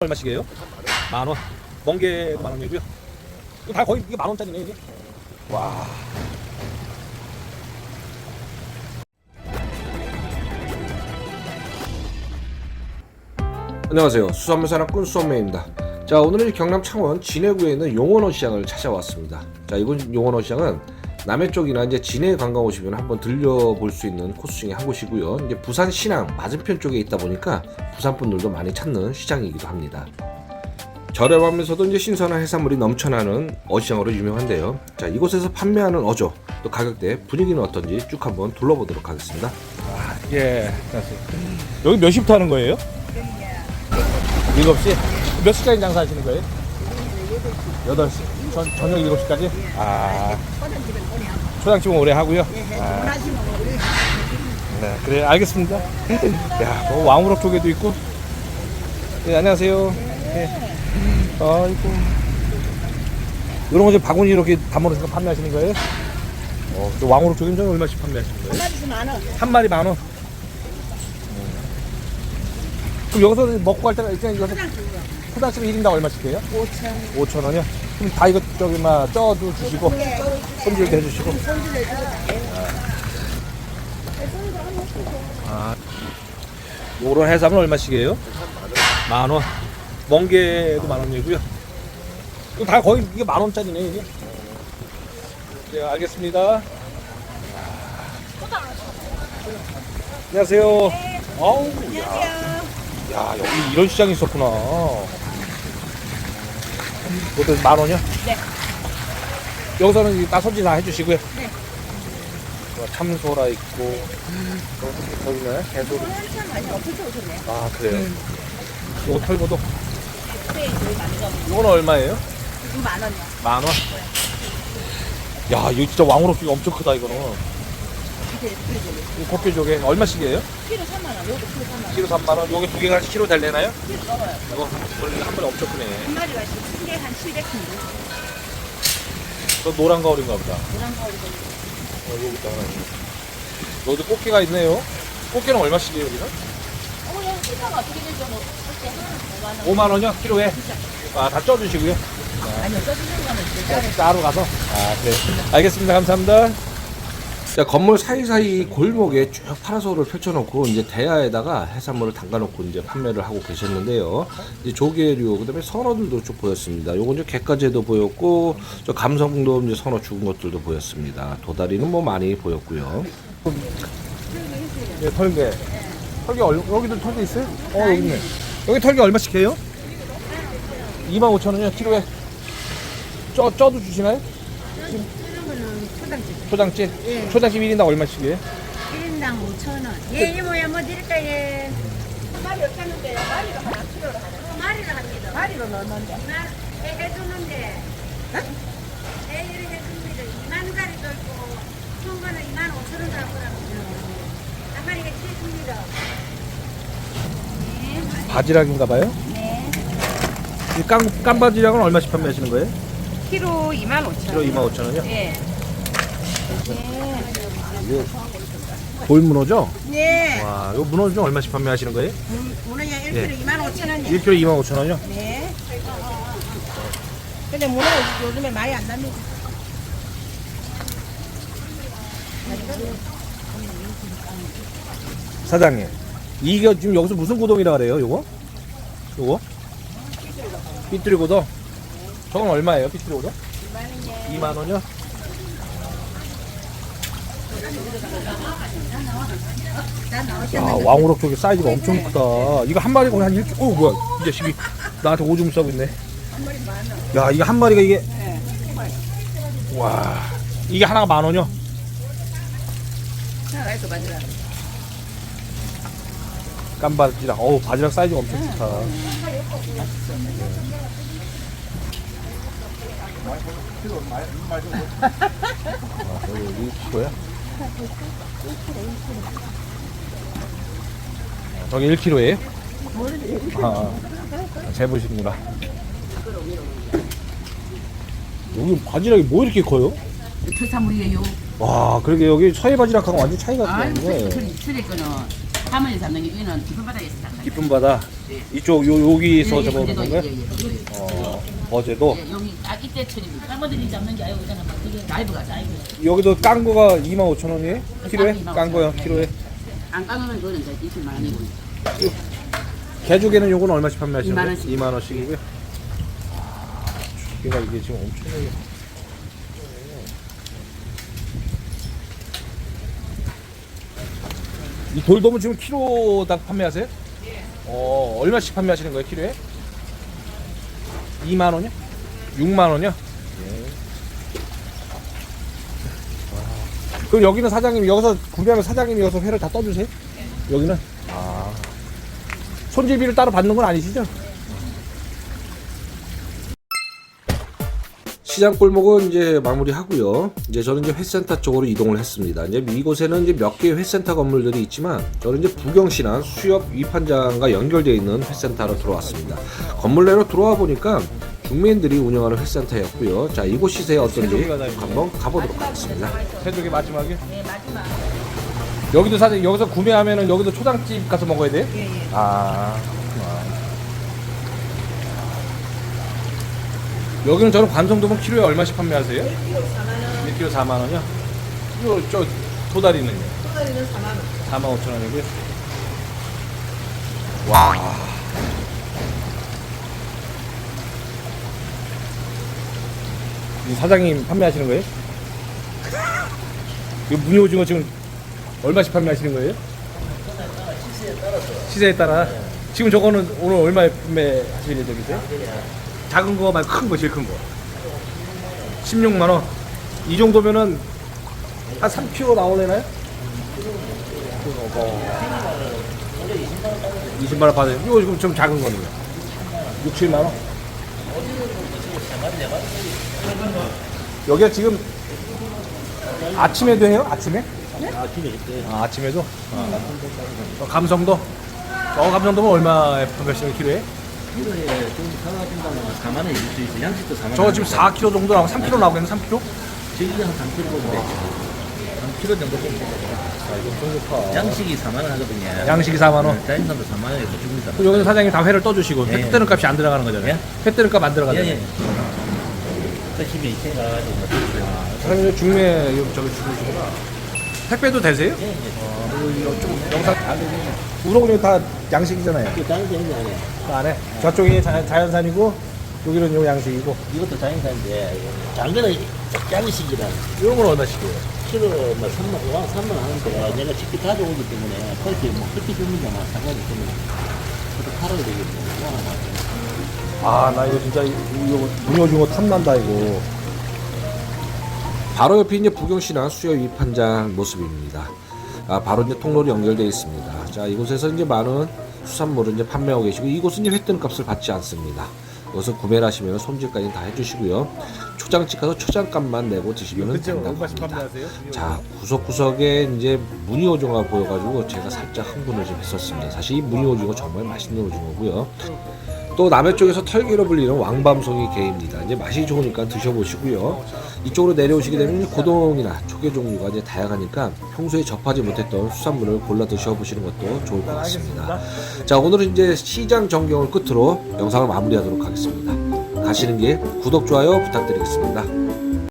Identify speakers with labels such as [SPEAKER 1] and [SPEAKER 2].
[SPEAKER 1] 얼마씩이에요? 만 원. 멍게 만 원이고요. 이거 다 거의 이게 만 원짜리네 이게. 와.
[SPEAKER 2] 안녕하세요. 수산물 사랑꾼 수산매입니다. 자, 오늘은 경남 창원 진해구에 있는 용원어 시장을 찾아왔습니다. 자, 이곳 용원어 시장은 남해 쪽이나 이제 진해 관광 오시면 한번 들려볼 수 있는 코스 중에 한 곳이고요. 이제 부산 신항 맞은편 쪽에 있다 보니까 부산 분들도 많이 찾는 시장이기도 합니다. 저렴하면서도 이제 신선한 해산물이 넘쳐나는 어시장으로 유명한데요. 자, 이곳에서 판매하는 어조, 또 가격대, 분위기는 어떤지 쭉 한번 둘러보도록 하겠습니다.
[SPEAKER 1] 예. 알았어요. 여기 몇 시부터 하는 거예요? 7시. 몇 시까지 장사하시는 거예요? 8시. 전, 저녁 7시까지? 아. 초장집은 오래 하고요. 아. 네, 그래, 알겠습니다. 야, 뭐 왕우럭 조개도 있고. 네, 안녕하세요. 네. 아이고. 이런 거 지금 바구니 이렇게 담아놓으시고 판매하시는 거예요? 어, 저 왕우럭 조개는 좀 얼마씩 판매하시는 거예요?
[SPEAKER 3] 마리수 만 원.
[SPEAKER 1] 한 마리 만 원. 그럼 여기서 먹고 갈 때가 있잖아요. 여기서 초장집 1인당 얼마씩 해요?
[SPEAKER 3] 5천.
[SPEAKER 1] 5천 원이요? 그럼 다 이거 저기 막 쪄도 주시고 손질도 해주시고. 아, 요런 해삼은 얼마씩이에요? 만 원. 멍게도 만 원이고요. 이거 다 거의 이게 만 원짜리네 이게. 네, 알겠습니다. 안녕하세요. 어우, 야. 야, 여기 이런 시장이 있었구나. 이것도 만 원이요?
[SPEAKER 3] 네.
[SPEAKER 1] 여기서는 이 나선지 다 해주시고요.
[SPEAKER 3] 네.
[SPEAKER 1] 뭐 참소라 있고, 또 저기는 개소리.
[SPEAKER 3] 참 많이 없어져 오셨네.
[SPEAKER 1] 아, 그래요? 이거 털고도.
[SPEAKER 3] 네, 저희 가.
[SPEAKER 1] 이거는 얼마예요?
[SPEAKER 3] 지금 만 원이요.
[SPEAKER 1] 만 원? 야, 이거 진짜 왕우럭 엄청 크다, 이거는.
[SPEAKER 3] 이게 그래도
[SPEAKER 1] 이 곱게 얼마씩이에요?
[SPEAKER 3] 키로 3만 원. 요거 키로 3만 원.
[SPEAKER 1] 키로 3만 원. 요게 두 개가 키로 달래나요?
[SPEAKER 3] 키로 넘어요.
[SPEAKER 1] 이거 원래 한 번에 엄청 크네.
[SPEAKER 3] 한 마리가 지금 큰게 한 700kg.
[SPEAKER 1] 저 노란 가을인가 보다.
[SPEAKER 3] 노란 거리도
[SPEAKER 1] 어, 여기 있다 하나 있네. 여기도 꽃게가 있네요. 꽃게는 얼마씩이에요, 여기는?
[SPEAKER 3] 어, 여기 키로가 어떻게 되죠? 뭐, 그때 하나 5만 원.
[SPEAKER 1] 5만 원이요? 키로에? 아, 다 쪄주시고요.
[SPEAKER 3] 아니요, 써주는 거는 이제 따로.
[SPEAKER 1] 따로 가서. 아, 네. 알겠습니다. 감사합니다.
[SPEAKER 2] 자, 건물 사이사이 골목에 쭉 파라솔을 펼쳐놓고 이제 대야에다가 해산물을 담가놓고 이제 판매를 하고 계셨는데요. 이제 조개류, 그다음에 선어들도 쭉 보였습니다. 요건 이제 개까지도 보였고, 저 감성도 이제 선어 죽은 것들도 보였습니다. 도다리는 뭐 많이 보였고요.
[SPEAKER 1] 네, 털개. 털개, 얼, 여기도 털개 있어요? 어, 여기 있네. 여기 털개 얼마씩 해요? 25,000원이요, 키로에. 쪄, 쪄도 주시나요?
[SPEAKER 3] 거는 초당집.
[SPEAKER 1] 초장집?
[SPEAKER 3] 예.
[SPEAKER 1] 초장집 1인당 얼마씩이에요?
[SPEAKER 3] 1인당 5천 원. 예, 이모야, 뭐 드릴까, 예. 한 마리 없었는데, 마리로 하나, 키로로 하나. 마리로 합니다. 마리로 넣는데. 나, 해- 해주는데. 예, 이렇게 해줍니다. 2만 원짜리도 있고, 큰 거는 2만 5천 원 갖고 나거든요. 한 마리가 7줍니다. 네.
[SPEAKER 1] 바지락인가 봐요?
[SPEAKER 3] 네.
[SPEAKER 1] 이 깐, 깐바지락은 얼마씩 판매하시는 거예요?
[SPEAKER 3] 키로 2만 5천
[SPEAKER 1] 키로 25,000원이요?
[SPEAKER 3] 예.
[SPEAKER 1] 돌문어죠?
[SPEAKER 3] 네.
[SPEAKER 1] 와, 이거 문어 좀 얼마씩 판매하시는 거예요?
[SPEAKER 3] 문어야 1kg
[SPEAKER 1] 예.
[SPEAKER 3] 2만 5천 원이요.
[SPEAKER 1] 1kg 25,000원이요?
[SPEAKER 3] 네. 근데 문어 요즘에 많이 안 납니다.
[SPEAKER 1] 사장님, 이게 지금 여기서 무슨 고동이라 그래요, 요거? 요거? 삐뚤이 고동? 저건 얼마예요, 삐뚤이 고동? 2만 원이요? 야, 왕우럭 쪽에 사이즈가 엄청 크다. 이거 한 마리가 한 1kg, 어, 뭐야, 이 자식이. 나한테 오줌 싸고 있네. 야, 이게 한 마리가 이게. 와, 이게 하나가 만 원이요? 깐바지락. 어우, 바지락 사이즈가 엄청 좋다. 아, 여기 1kg야? 저기 1kg예요? 아, 재보시는구나. 여기 바지락이 뭐 이렇게 커요?
[SPEAKER 3] 토사물이에요.
[SPEAKER 1] 와, 그러게 여기 서해 바지락하고 완전 차이가 나네.
[SPEAKER 3] 그 줄일 거는
[SPEAKER 4] 화물에 잡는 게 위는 깊은 바닥에서 잡는
[SPEAKER 1] 깊은 바다 이쪽 요 여기서 건가요?
[SPEAKER 4] 예, 예, 예.
[SPEAKER 1] 어, 어제도
[SPEAKER 4] 예, 여기 딱 이때 처리고 까마들이 잡는 게 아니고 그냥 막 라이브가 라이브
[SPEAKER 1] 여기도 깐 거가 25,000원이에요? 키로에? 깐 거요 키로에?
[SPEAKER 4] 안 까면 그거는 이제 20만 원이고
[SPEAKER 1] 개조개는 요거는 얼마씩 판매하시는 거예요?
[SPEAKER 4] 2만 원씩.
[SPEAKER 1] 2만 원씩이고요. 아, 조개가 이게 지금 엄청나게. 이 돌돔은 지금 키로당 판매하세요? 어, 얼마씩 판매하시는 거예요, 키로에? 2만 원이요? 6만 원이요? 예. 와. 그럼 여기는 사장님 여기서 구매하면 사장님이 여기서 회를 다 떠주세요? 여기는? 아. 손질비를 따로 받는 건 아니시죠?
[SPEAKER 2] 시장 골목은 이제 마무리하고요. 이제 저는 이제 회센터 쪽으로 이동을 했습니다. 이제 이곳에는 이제 몇 개의 회센터 건물들이 있지만 저는 이제 부경시나 수협 위판장과 연결되어 있는 회센터로 들어왔습니다. 건물 내로 들어와 보니까 중매인들이 운영하는 회센터였고요. 자 이곳 시세에 어떤지 한번 가보도록 하겠습니다.
[SPEAKER 1] 새조개 마지막에? 네 마지막 여기도 사실 여기서 구매하면은 여기도 초장집 가서 먹어야 돼요? 예 예 아, 그렇구나. 여기는 저는 관성도면 키로에 얼마씩 판매하세요? 1kg 4만 원 1kg 4만 원이요? 이거 저 도다리는요? 도다리는 4만 원 4만 5천 원이고요 와 이 사장님 판매하시는 거예요? 이거 무늬 오징어 지금 얼마씩 판매하시는 거예요? 시세에 따라. 지금 저거는 오늘 얼마에 판매하실 예정이세요? 작은 거 말고 큰 거, 제일 큰 거. 16만 원. 이 정도면은 한 3kg 나오려나요? 20만 원 받아요. 이거 지금 좀 작은 거는요. 6, 7만 원. 여기가 지금 아침에도 해요? 아침에? 아, 아침에도? 어, 감성도? 어, 감성도면 얼마에 판매하시는 키로에?
[SPEAKER 5] 키로에 좀 사가진다면 4만 원 있을 수 있어. 양식도 4만 원.
[SPEAKER 1] 저거 지금 4kg 정도 나오고 3kg 나오겠네, 3kg?
[SPEAKER 5] 저기가 한 3kg 보면 돼. 한 키로 정도 보면 돼.
[SPEAKER 1] 아, 이거 좀 좋다.
[SPEAKER 5] 양식이 4만 원 하거든요.
[SPEAKER 1] 양식이 4만원.
[SPEAKER 5] 자연산도 4만 원에 또 줍니다.
[SPEAKER 1] 그럼 여기는 사장님 다 회를 떠주시고,
[SPEAKER 5] 예,
[SPEAKER 1] 회
[SPEAKER 5] 예.
[SPEAKER 1] 뜨는 값이 안 들어가는 거잖아요.
[SPEAKER 5] 예?
[SPEAKER 1] 회 뜨는 값안
[SPEAKER 5] 예,
[SPEAKER 1] 들어가잖아요.
[SPEAKER 5] 예. 그 힘이 있게 가가지고.
[SPEAKER 1] 사장님 중매 저기 주시구나. 택배도 되세요?
[SPEAKER 5] 예, 예.
[SPEAKER 1] 좀 영상. 우럭은 다 양식이잖아요.
[SPEAKER 5] 게 아니야.
[SPEAKER 1] 그 안에 저쪽이 자, 자연산이고 여기는 요 양식이고
[SPEAKER 5] 이것도 자연산인데, 거는 양식이라.
[SPEAKER 1] 이런 건 얼마씩이에요?
[SPEAKER 5] 키로 뭐 3만 원, 3만 원 하는데, 내가 직접 가져오기 때문에, 그렇게 뭐, 그렇게 주는 게막 상관이 때문에. 그것도 팔아야 하나.
[SPEAKER 1] 아나 이거 진짜 이거 무녀중어 탐난다 이거.
[SPEAKER 2] 바로 옆에 이제 부경시나 수협 위판장 모습입니다. 아, 바로 이제 통로로 연결되어 있습니다. 자, 이곳에서 이제 많은 수산물을 이제 판매하고 계시고 이곳은 이제 횟등 값을 받지 않습니다. 여기서 구매를 하시면 손질까지 다 해주시고요. 초장집 가서 초장값만 내고 드시면? 된다고 합니다. 자, 구석구석에 이제 무늬 오징어가 보여가지고 제가 살짝 흥분을 좀 했었습니다. 사실 이 무늬 오징어 정말 맛있는 오징어고요. 또 남해 쪽에서 털기로 불리는 왕밤송이 게입니다. 이제 맛이 좋으니까 드셔보시고요. 이쪽으로 내려오시게 되면 고동이나 조개 종류가 이제 다양하니까 평소에 접하지 못했던 수산물을 골라 드셔보시는 것도 좋을 것 같습니다. 자, 오늘은 이제 시장 전경을 끝으로 영상을 마무리하도록 하겠습니다. 가시는 길 구독, 좋아요 부탁드리겠습니다.